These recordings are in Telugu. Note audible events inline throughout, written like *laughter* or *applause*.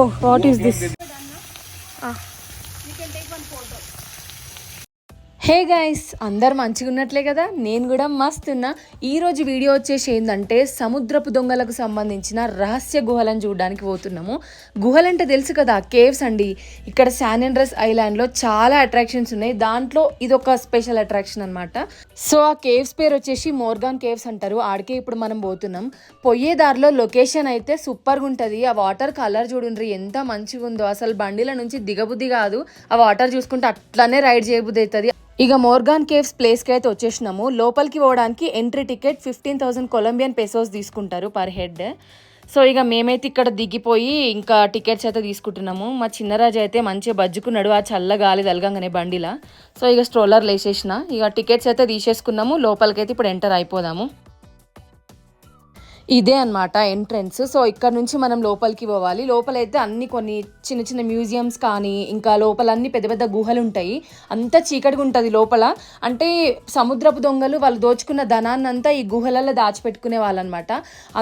Oh, what is this? Ah. Hey guys అందరు మంచిగా ఉన్నట్లే కదా? నేను కూడా మస్త్ ఉన్నా ఈరోజు వీడియో వచ్చేసి ఏంటంటే సముద్రపు దొంగలకు సంబంధించిన రహస్య గుహలను చూడడానికి పోతున్నాము. గుహలంటే తెలుసు కదా కేవ్స్ అండి. ఇక్కడ శాన్ అండ్రస్ ఐలాండ్లో చాలా అట్రాక్షన్స్ ఉన్నాయి. దాంట్లో ఇది ఒక స్పెషల్ అట్రాక్షన్ అనమాట సో ఆ కేవ్స్ పేరు వచ్చేసి మోర్గాన్ కేవ్స్ అంటారు. ఆడికే ఇప్పుడు మనం పోతున్నాం. పోయే దారిలో లొకేషన్ అయితే సూపర్గా ఉంటుంది. ఆ వాటర్ కలర్ చూడండి ఎంత మంచిగా ఉందో అసలు బండిల నుంచి దిగబుద్ధి కాదు. ఆ వాటర్ చూసుకుంటే అట్లానే రైడ్ చేయబుద్ధి అవుతుంది. ఇక మోర్గాన్ కేవ్స్ ప్లేస్కి అయితే వచ్చేసినాము. లోపలికి పోవడానికి entry ticket fifteen thousand Colombian pesos తీసుకుంటారు పర్ హెడ్. సో ఇక మేమైతే ఇక్కడ దిగిపోయి ఇంకా టికెట్స్ అయితే తీసుకుంటున్నాము. మా చిన్నరాజు అయితే మంచిగా బజ్జుకున్నాడు. ఆ చల్ల గాలి తలగంగానే బండిలా. సో ఇక స్ట్రోలర్ వేసేసిన ఇక టికెట్స్ అయితే తీసేసుకున్నాము. లోపలికైతే ఇప్పుడు ఎంటర్ అయిపోదాము. ఇదే అన్నమాట ఎంట్రన్స్. సో ఇక్కడ నుంచి మనం లోపలికి పోవాలి. లోపలైతే అన్ని కొన్ని చిన్న చిన్న మ్యూజియంస్ కానీ ఇంకా లోపల అన్ని పెద్ద పెద్ద గుహలు ఉంటాయి. అంతా చీకటిగా ఉంటుంది లోపల. అంటే సముద్రపు దొంగలు వాళ్ళు దోచుకున్న ధనాన్ని అంతా ఈ గుహలలో దాచిపెట్టుకునే వాళ్ళనమాట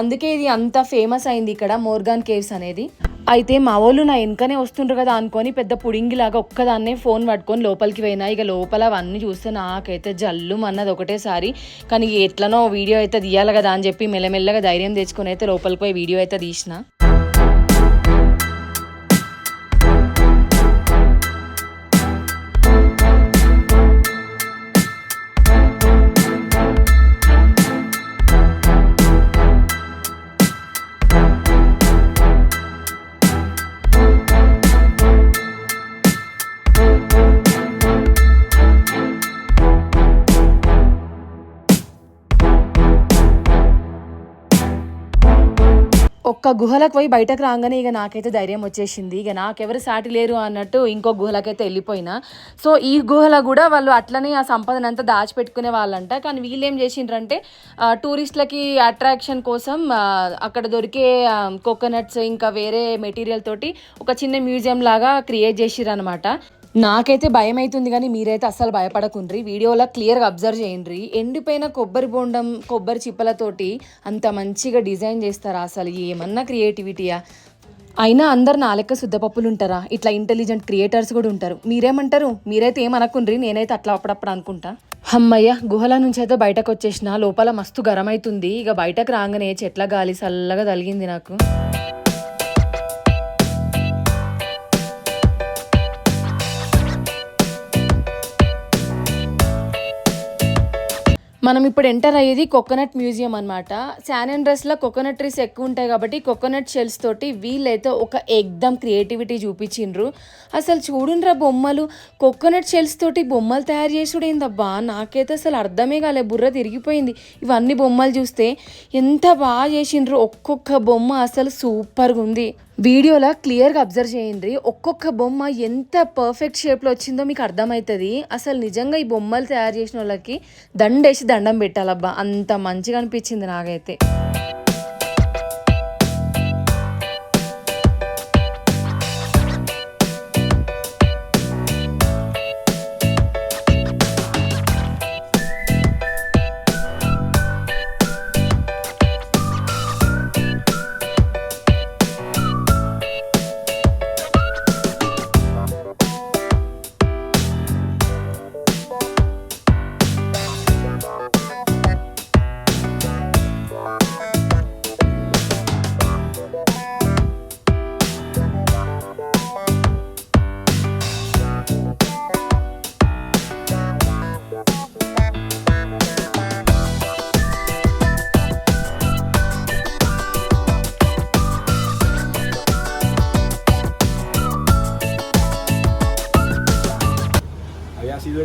అందుకే ఇది అంత ఫేమస్ అయింది ఇక్కడ మోర్గాన్ కేవ్స్ అనేది. అయితే మా వాళ్ళు నా వెనకనే వస్తుండ్రు కదా అనుకొని పెద్ద పుడింగిలాగా ఒక్కదాన్నే ఫోన్ పట్టుకొని లోపలికి పోయినా. ఇక లోపల అవన్నీ చూస్తే నాకైతే జల్లు అన్నది ఒకటేసారి. కానీ ఎట్లనో వీడియో అయితే తీయాలి కదా అని చెప్పి మెల్లమెల్లగా ధైర్యం తెచ్చుకొని అయితే లోపలికి పోయి వీడియో అయితే తీసిన. ఒక్క గుహలకు పోయి బయటకు రాగానే ఇక నాకైతే ధైర్యం వచ్చేసింది. ఇక నాకెవరు సాటి లేరు అన్నట్టు ఇంకో గుహలకైతే వెళ్ళిపోయినా. సో ఈ గుహలో కూడా వాళ్ళు అట్లనే ఆ సంపదన అంతా దాచిపెట్టుకునే వాళ్ళంట. కానీ వీళ్ళు ఏం చేసిండ్రంటే టూరిస్టులకి అట్రాక్షన్ కోసం అక్కడ దొరికే కోకోనట్స్ ఇంకా వేరే మెటీరియల్ తోటి ఒక చిన్న మ్యూజియం లాగా క్రియేట్ చేసిరనమాట నాకైతే భయం అవుతుంది కానీ మీరైతే అస్సలు భయపడకుండ్రి. వీడియోలో క్లియర్గా అబ్జర్వ్ చేయండి ఎండిపోయిన కొబ్బరి బోండం కొబ్బరి చిప్పలతోటి అంత మంచిగా డిజైన్ చేస్తారా అసలు? ఏమన్నా క్రియేటివిటీయా? అయినా అందరు నా లెక్క శుద్ధపప్పులు ఉంటారా? ఇట్లా ఇంటెలిజెంట్ క్రియేటర్స్ కూడా ఉంటారు. మీరేమంటారు? మీరైతే ఏమనకుండ్రి? నేనైతే అట్లా అప్పుడప్పుడు అనుకుంటా. అమ్మయ్య గుహల నుంచి అయితే బయటకు వచ్చేసిన లోపల మస్తు గరం అవుతుంది ఇక బయటకు రాగానే చెట్ల గాలి చల్లగా తలిగింది నాకు. మనం ఇప్పుడు ఎంటర్ అయ్యేది కోకోనట్ మ్యూజియం అనమాట శాన్ అండ్రస్లో కోకోనట్ ట్రీస్ ఎక్కువ ఉంటాయి కాబట్టి కోకోనట్ షెల్స్ తోటి వీళ్ళైతే ఒక ఎగ్దమ్ క్రియేటివిటీ చూపించిండ్రు. అసలు చూడుండ్రా బొమ్మలు. కోకోనట్ షెల్స్ తోటి బొమ్మలు తయారు చేసుడు ఏందబ్బా? నాకైతే అసలు అర్థమే కాలే. బుర్ర తిరిగిపోయింది. ఇవన్నీ బొమ్మలు చూస్తే ఎంత బాగా చేసిండ్రు ఒక్కొక్క బొమ్మ. అసలు సూపర్గా ఉంది. వీడియోలో క్లియర్గా అబ్జర్వ్ చేయండి. ఒక్కొక్క బొమ్మ ఎంత పర్ఫెక్ట్ షేప్లో వచ్చిందో మీకు అర్థమవుతుంది. అసలు నిజంగా ఈ బొమ్మలు తయారు చేసిన వాళ్ళకి దండేసి దండం పెట్టాలబ్బా. అంత మంచిగా అనిపించింది నాకైతే.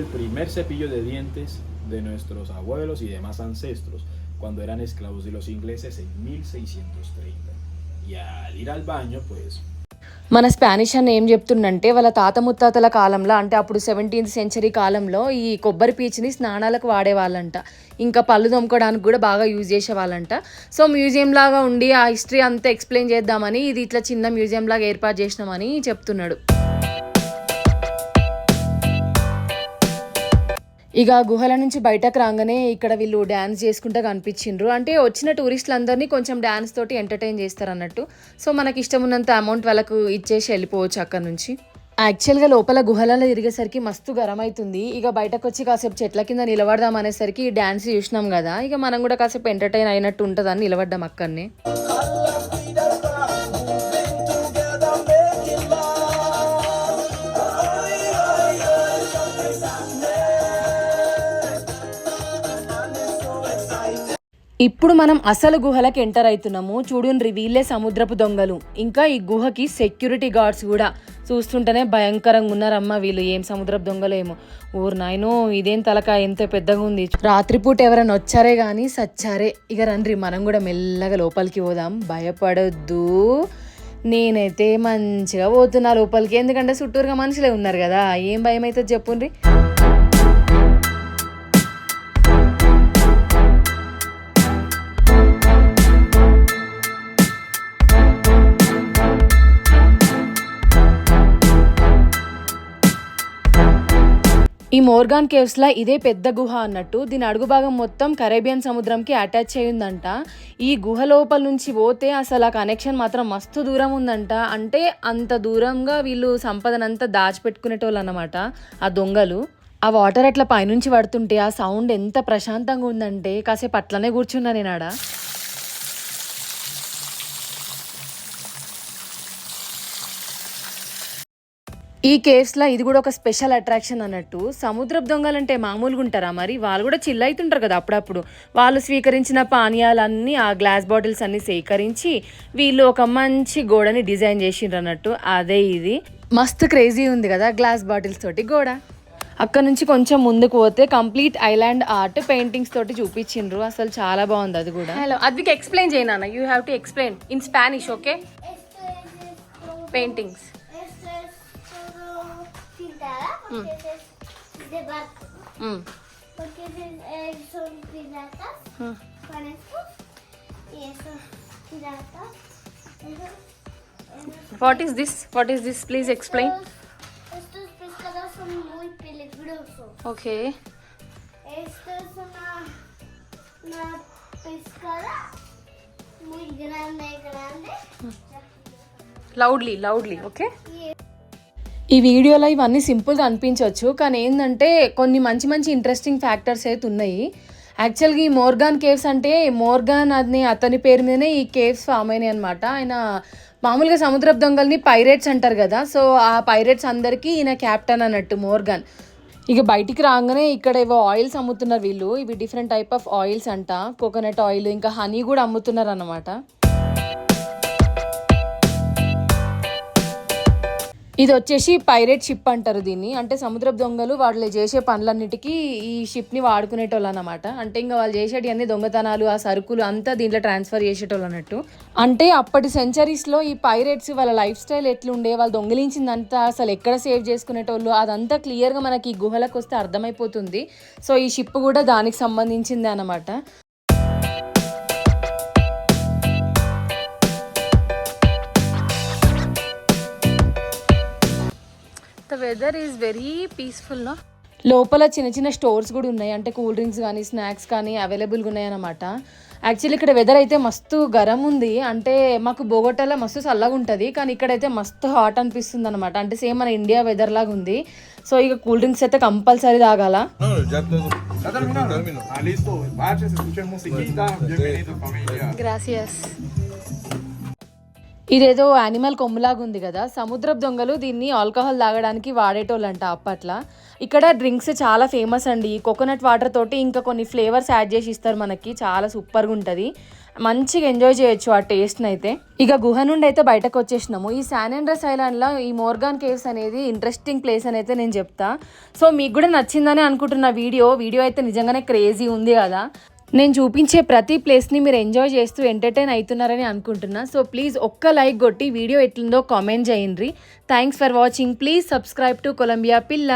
El primer cepillo de dientes de nuestros abuelos y demás ancestros cuando eran esclavos de los ingleses en 1630. Y al ir al baño, pues మన స్పానిష్ అన్న ఏం చెప్తుండంటే వాళ్ళ తాత ముత్తాతల కాలంలో అంటే అప్పుడు సెవెంటీన్త్ సెంచరీ కాలంలో ఈ కొబ్బరి పీచుని స్నానాలకు వాడేవాళ్ళంట. ఇంకా పళ్ళు తోముకోవడానికి కూడా బాగా యూజ్ చేసేవాళ్ళంట. సో మ్యూజియం లాగా ఉండి ఆ హిస్టరీ అంతా ఎక్స్ప్లెయిన్ చేద్దామని ఇది ఇట్లా చిన్న మ్యూజియం లాగా ఏర్పాటు చేసినామని చెప్తున్నాడు. ఇక గుహల నుంచి బయటకు రాగానే ఇక్కడ వీళ్ళు డ్యాన్స్ చేసుకుంటా కనిపించిండ్రు. అంటే వచ్చిన టూరిస్టులందరినీ కొంచెం డ్యాన్స్ తోటి ఎంటర్టైన్ చేస్తారు అన్నట్టు సో మనకి ఇష్టం ఉన్నంత అమౌంట్ వాళ్ళకు ఇచ్చేసి వెళ్ళిపోవచ్చు అక్కడ నుంచి. యాక్చువల్గా లోపల గుహలలో తిరిగేసరికి మస్తు గరం అవుతుంది ఇక బయటకు వచ్చి కాసేపు చెట్ల కింద నిలబడదాం అనేసరికి డ్యాన్స్ చూసినాం కదా. ఇక మనం కూడా కాసేపు ఎంటర్టైన్ అయినట్టు ఉంటుందని నిలబడ్డాం అక్కడనే. ఇప్పుడు మనం అసలు గుహలకు ఎంటర్ అవుతున్నాము. చూడండి వీళ్ళే సముద్రపు దొంగలు. ఇంకా ఈ గుహకి సెక్యూరిటీ గార్డ్స్ కూడా చూస్తుంటేనే భయంకరంగా ఉన్నారమ్మా వీళ్ళు. ఏం సముద్రపు దొంగలు ఏమో. ఊరు నాయనో ఇదేం తలక ఎంత పెద్దగా ఉంది. రాత్రిపూట ఎవరైనా వచ్చారే కానీ సచ్చారే. ఇక రండ్రి మనం కూడా మెల్లగా లోపలికి పోదాం. భయపడొద్దు. నేనైతే మంచిగా పోతున్నా లోపలికి. ఎందుకంటే చుట్టూరుగా మనుషులే ఉన్నారు కదా. ఏం భయం అవుతుంది చెప్పుండ్రీ? ఈ మోర్గాన్ కేవ్స్ లా ఇదే పెద్ద గుహ అన్నట్టు దీని అడుగు భాగం మొత్తం కరేబియన్ సముద్రంకి అటాచ్ అయ్యిందంట. ఈ గుహ లోపల నుంచి పోతే అసలు ఆ కనెక్షన్ మాత్రం మస్తు దూరం ఉందంట. అంటే అంత దూరంగా వీళ్ళు సంపదనంతా దాచిపెట్టుకునేటోళ్ళు అన్నమాట ఆ దొంగలు. ఆ వాటర్ అట్లా పైనుంచి పడుతుంటే ఆ సౌండ్ ఎంత ప్రశాంతంగా ఉందంటే కాసేపు అట్లనే కూర్చున్నా నేను ఆడ ఈ కేవ్స్లో ఇది కూడా ఒక స్పెషల్ అట్రాక్షన్ అన్నట్టు. సముద్రపు దొంగలంటే మామూలుగా ఉంటారా మరి? వాళ్ళు కూడా చిల్ అవుతుంటారు కదా అప్పుడప్పుడు. వాళ్ళు స్వీకరించిన పానీయాలన్నీ ఆ గ్లాస్ బాటిల్స్ అన్ని సేకరించి వీళ్ళు ఒక మంచి గోడని డిజైన్ చేసిండ్రు అన్నట్టు. అదే ఇది. మస్తు క్రేజీ ఉంది కదా గ్లాస్ బాటిల్స్ తోటి గోడ. అక్కడ నుంచి కొంచెం ముందుకు పోతే కంప్లీట్ ఐలాండ్ ఆర్ట్ పెయింటింగ్స్ తోటి చూపించిండ్రు. అసలు చాలా బాగుంది అది కూడా. హలో అద్వికి ఎక్స్ప్లెయిన్ చేయనా you have to explain in Spanish okay paintings Hmm. Hmm. son piratas. Hmm. Piratas. *laughs* What is this? What is this? Please explain. Estos pescados son muy peligrosos. Okay. Es una, una pescada muy grande, grande. Loudly, loudly, okay? ఈ వీడియోలో ఇవన్నీ సింపుల్గా అనిపించవచ్చు కానీ ఏంటంటే కొన్ని మంచి మంచి ఇంట్రెస్టింగ్ ఫ్యాక్టర్స్ అయితే ఉన్నాయి. యాక్చువల్గా ఈ మోర్గాన్ కేవ్స్ అంటే మోర్గాన్ అని అతని పేరు మీదనే ఈ కేవ్స్ ఫామ్ అయినాయి అనమాట ఆయన మామూలుగా సముద్రపు దొంగల్ని పైరేట్స్ అంటారు కదా సో ఆ పైరేట్స్ అందరికీ ఈయన క్యాప్టెన్ అన్నట్టు మోర్గాన్. ఇక బయటికి రాగానే ఇక్కడ ఏవో ఆయిల్స్ అమ్ముతున్నారు వీళ్ళు ఇవి డిఫరెంట్ టైప్ ఆఫ్ ఆయిల్స్ అంట. కోకోనట్ ఆయిల్ ఇంకా హనీ కూడా అమ్ముతున్నారు అన్నమాట ఇది వచ్చేసి పైరేట్ షిప్ అంటారు దీన్ని. అంటే సముద్రపు దొంగలు వాళ్ళు చేసే పనులన్నిటికీ ఈ షిప్ని వాడుకునేటోళ్ళు అనమాట అంటే ఇంకా వాళ్ళు చేసేటి అన్ని దొంగతనాలు ఆ సరుకులు అంతా దీంట్లో ట్రాన్స్ఫర్ చేసేటోళ్ళు అన్నట్టు. అంటే అప్పటి సెంచరీస్లో ఈ పైరేట్స్ వాళ్ళ లైఫ్ స్టైల్ ఎట్లుండే వాళ్ళు దొంగిలించిందంతా అసలు ఎక్కడ సేవ్ చేసుకునేటోళ్ళు అదంతా క్లియర్గా మనకి ఈ గుహలకు వస్తే అర్థమైపోతుంది. సో ఈ షిప్ కూడా దానికి సంబంధించిందే అనమాట weather is very peaceful no లోపల చిన్న చిన్న స్టోర్స్ కూడా ఉన్నాయి. అంటే కూల్ డ్రింక్స్ కానీ స్నాక్స్ కానీ అవైలబుల్గా ఉన్నాయి అనమాట యాక్చువల్లీ ఇక్కడ వెదర్ అయితే మస్తు గరం ఉంది. అంటే మాకు బోగొట్టాలో మస్తు చల్లగా ఉంటుంది. కానీ ఇక్కడైతే మస్తు హాట్ అనిపిస్తుంది అనమాట అంటే సేమ్ మన ఇండియా వెదర్ లాగా ఉంది. సో ఇక కూల్ డ్రింక్స్ అయితే కంపల్సరీ తాగాల. No, ఇదేదో యానిమల్ కొమ్ములాగా ఉంది కదా. సముద్రపు దొంగలు దీన్ని ఆల్కహాల్ తాగడానికి వాడేటోళ్ళంట అప్పట్లో. ఇక్కడ డ్రింక్స్ చాలా ఫేమస్ అండి. కోకోనట్ వాటర్ తోటి ఇంకా కొన్ని ఫ్లేవర్స్ యాడ్ చేసి ఇస్తారు మనకి. చాలా సూపర్గా ఉంటుంది. మంచిగా ఎంజాయ్ చేయొచ్చు ఆ టేస్ట్ని అయితే. ఇక గుహ నుండి అయితే బయటకు వచ్చేసినాము. ఈ శానండ్రస్ ఐలాండ్లో ఈ మోర్గాన్ కేవ్స్ అనేది ఇంట్రెస్టింగ్ ప్లేస్ అని అయితే నేను చెప్తా. సో మీకు కూడా నచ్చిందని అనుకుంటున్న వీడియో వీడియో అయితే నిజంగానే క్రేజీ ఉంది కదా. నేను చూపించే ప్రతి ప్లేస్ని మీరు ఎంజాయ్ చేస్తూ ఎంటర్టైన్ అవుతున్నారని అనుకుంటున్నా. సో ప్లీజ్ ఒక్క లైక్ కొట్టి వీడియో ఎట్లుందో కామెంట్ చేయండి. Thanks for watching. Please subscribe to Colombia పిల్ల.